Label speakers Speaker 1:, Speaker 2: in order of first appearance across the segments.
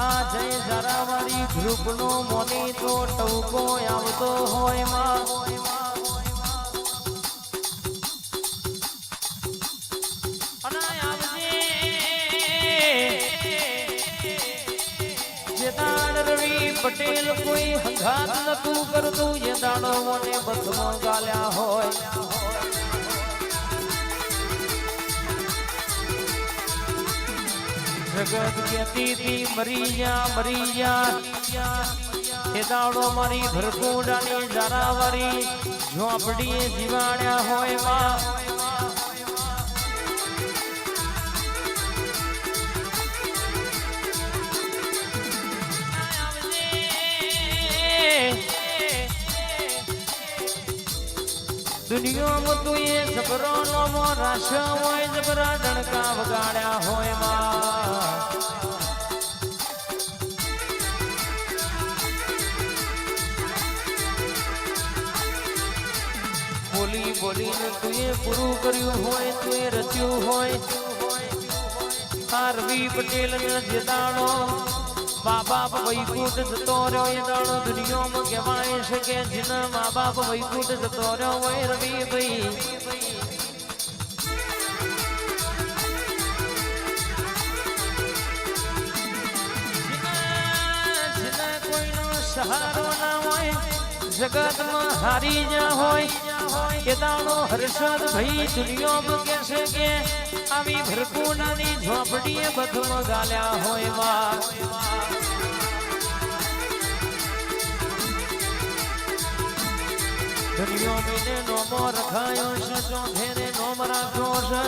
Speaker 1: આ જય જરાવાળી ગ્રુપનો મોની તો ટવકો આવતો હોયમાં. પટેલ કોઈ હંગાત નતું કરતું એ દાડો મને બસમાં ગાલ્યા હોય. જગત કેતી તી, મરિયા જા મરી જા એ દાડો મારી ભરકુડાની જારાવારી ઝોપડીએ જીવાડ્યા હોય દુનિયામાં તું એ જબરો નોમો રાશ હોય જબરા ડણકા વગાડ્યા હોયમાં બોલી બોલીને તુએ પૂરું કર્યું હોય, તું એ રચ્યું હોય. આરવી પટેલ ને જે દાડો મા બાપ વૈકુંઠ જતો રહ્યો એ દાડો દુનિયામાં કહેવાય છે કે જેના મા બાપ વૈકુંઠ જતો રહ્યો હોય રવિ ભાઈ સહારો ના હોય, જગતમાં હારી જ્યાં હોય દાડો હર્ષદ ભાઈ દુનિયામાં કહેશે કે આવી ભરકુડાની ઝોપડીએ બધું ગાલ્યા હોય વા દુનિયા મેને નોમો રખાયો છે ચોથેને નોમ રાખ્યો છે.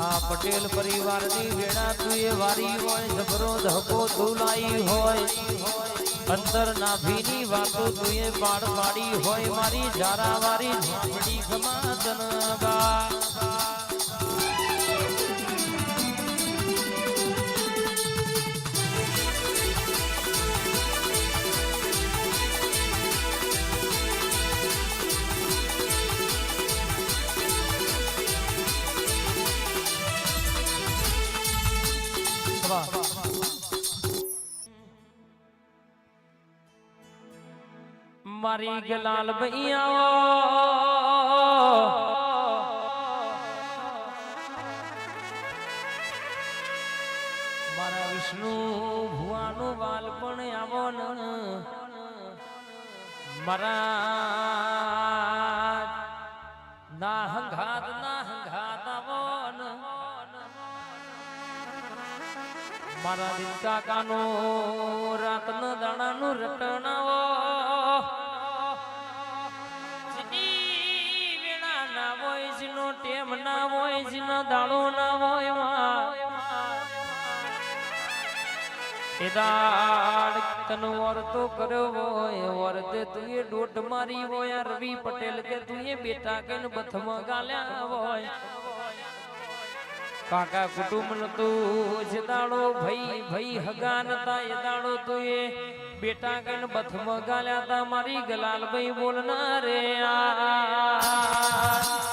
Speaker 1: આ પટેલ પરિવારની વેળા તું એ વારી હોય, જબરો ધકો ધુલાઈ હોય. અંતર નાભીની વાતો તું એ પાડ પાડી હોય મારી જારા વારી ઝાપડી ગમાતન બા. મારી ગલાલ મારા વિષ્ણુ ભુવાનું બાલપણ આવો ને મારા ના હંઘાત ના હંઘાત આવો ને મારા દિલ કાકાનો રાતનો દાણાનું રટણાવો દાડો ના હોય. એ વર્તો કર્યો હોય વર્તે તું એ મારી હોય રવિ પટેલ કે તું એ બેટા કે બથમાં ગાલ્યા હોય કાકા કુટુંબ નતું જ દાડો ભાઈ ભાઈ હગા નતા, એ દાડો તો બેટા કન બથમ ગાલ્યા તા, મારી ગલાલ ભાઈ બોલનારે આ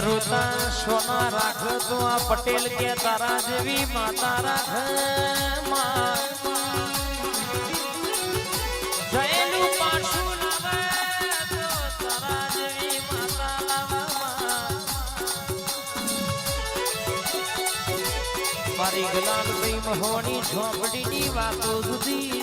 Speaker 1: રોતા સોના રાખ તું આ પટેલ કે તારા જેવી માતા રાખ. જયેલું પાછું તારા જેવી માતા મારી વાતો જુદી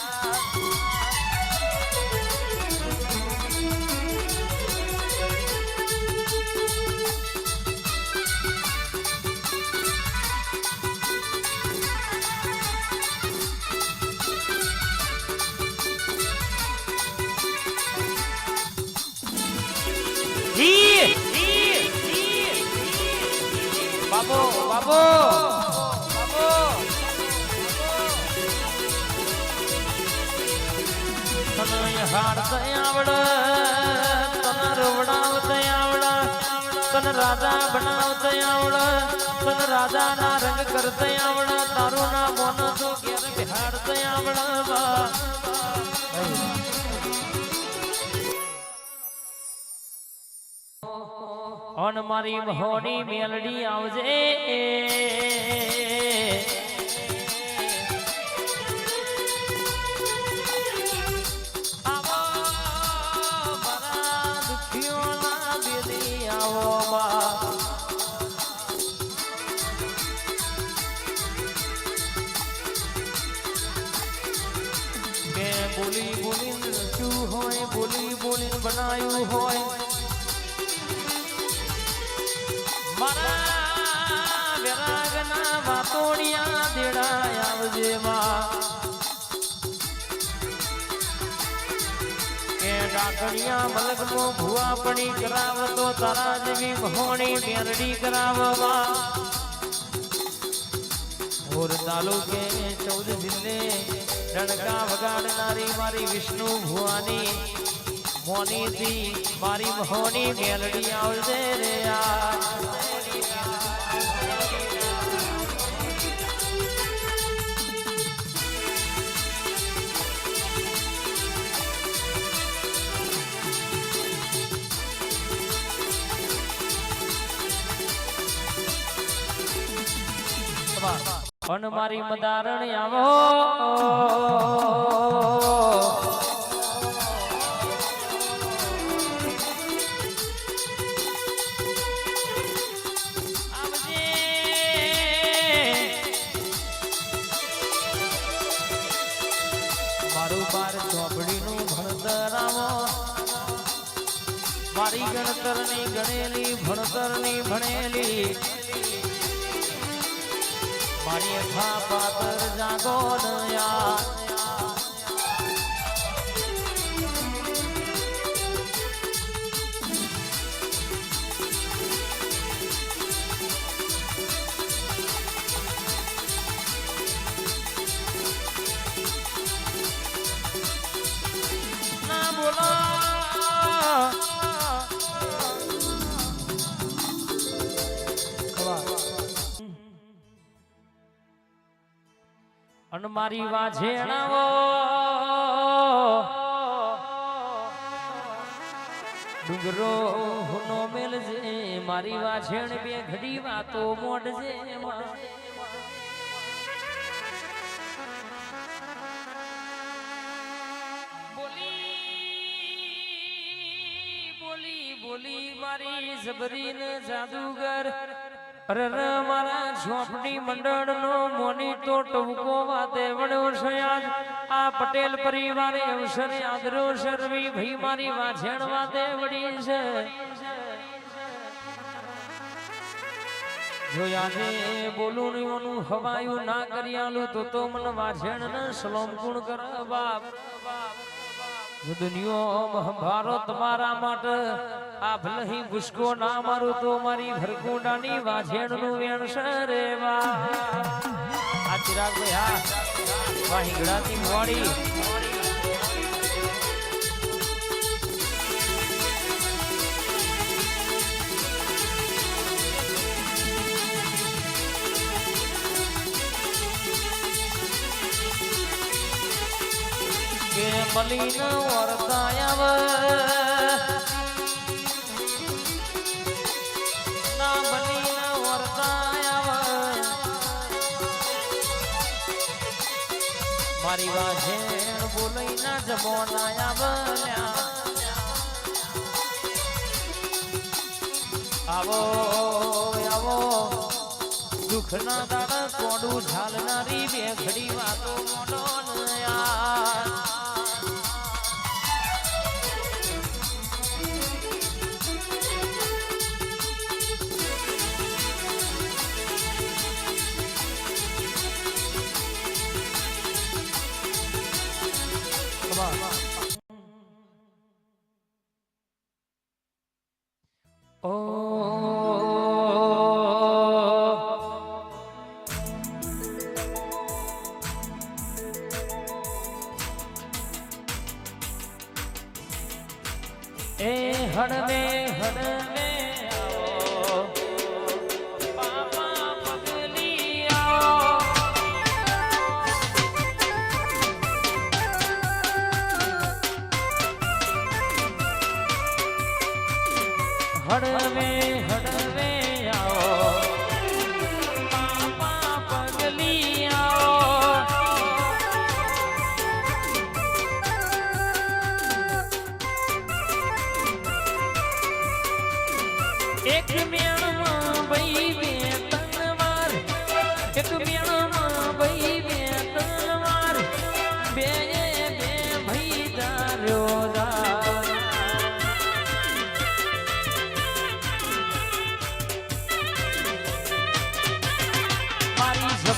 Speaker 1: બાબો તને હાડત આવડ, તને રવડાવત આવડ, તને રાજા બનાવત આવડ, તને રાજા ના રંગ કરત આવડ, તારું ના મોન તું ઘેર બિહાડત આવડ ઓન મારી મહોની મેલડી આવજે. વાતોડિયા દેડાય આવજે માં કે ડાકણિયા મલકનો ભુવા પડી કરાવતો તારા જેવી મહોણી મેરડી કરાવવા ઓર તાલુકે ચૌદ જિલ્લે ડણકા વગાડનારી મારી વિષ્ણુ ભુવાની. મોનીથી મારી મહોણી મેરડી આવજે રે આ અન મારી મદારણી આવો. મારું બાર ચોપડીનું ભણતર આવો. મારી ગણતરની ગણેલી ભણતરની ભણેલી. મારી અઠા પાતર જાગો નયા મારી વાછેણાવો ડુંગરો હુનો મેલજે, મારી વાછેણ બે ઘડી વાતો મોડજે બોલી બોલી મારી જબરીન જાદુગર. અરે મારા ઝોપડી મંડળ મોની તો ટવકો વાતે વણ્યો છે આ પટેલ પરિવારે અવસર આદરો શરવી ભાઈ મારી વાછેણ વાતે વળી છે. જોયા આજે બોલું હવાયું ના કરી તો તો મન વાછેણ ને સલોમ ગુણ કર દુનિયો ભારો તમારા માટે આ ભલહી ભૂસકો ના મારું તો મારી ભરકુંડાની વાછેણનું વેણ રે વા આ ચિરાગ ભાઈ, હા. વાહિંગડાની મોડી. મલીન વર્તાયવ ના મલીન વર્તાયવ મારી વાજેણ બોલઈ ના જમોનાયા બન્યા આવો આવો દુઃખના દાડા કોડું ઝાલનારી બે ઘડી વાતો મોડો ને એ હડવે હડવે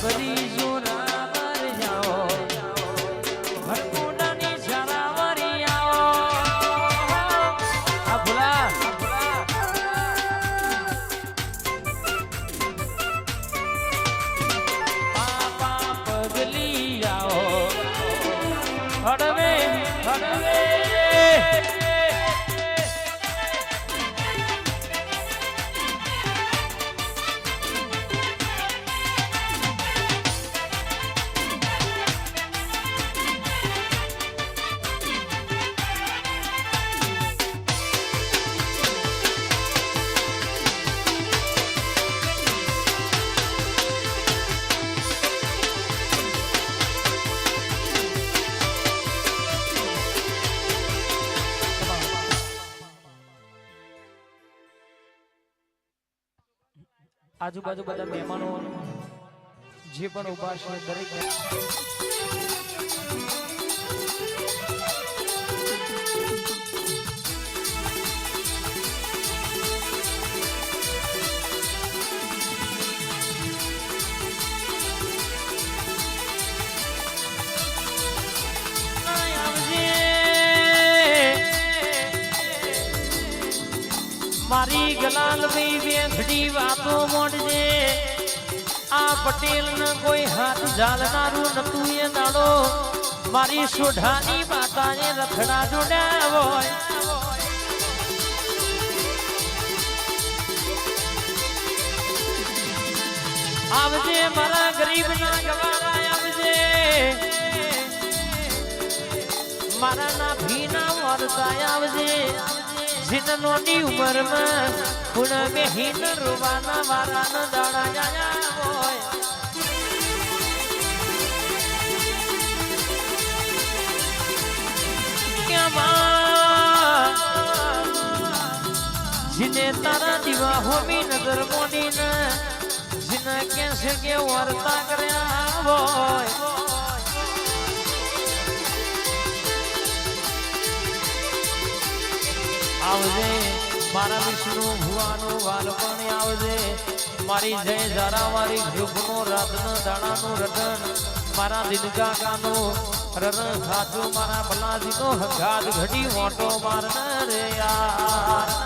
Speaker 1: મારી સબરી આજુબાજુ બધા મહેમાનો જે પણ ઊભા છે દરેક મારી ગલાલ ભાઈ વેંઘડી વાતો મોડજે. આ પટેલ કોઈ હાથ ઝાલનારું નતું એ દાડો. મારી સોઢાની માતાને રખડા જોડ્યા હોય. આવજે મારા ગરીબ ના ગવારા, આવજે. મારા ના ભીના વરતા આવજે. જીનનોની ઉંમરમાં ખૂણ બેહીન રોવાના વારાના દાડા જાયા હોય. જીને તારા દીવા હોમી નજર મોડીને જીને કે છે કે વર્તા કર્યા હોય. આવજે. મારા વિષ્ણુ ભુવાનો વાલપણ આવજે. મારી જય જરા મારી યુગનો રાતનો દાણાનું રટન મારા દિનકાકાનો રણ સાચો. મારા બલાજીનો હગાદ ઘડી મોટો મારન રે યાર.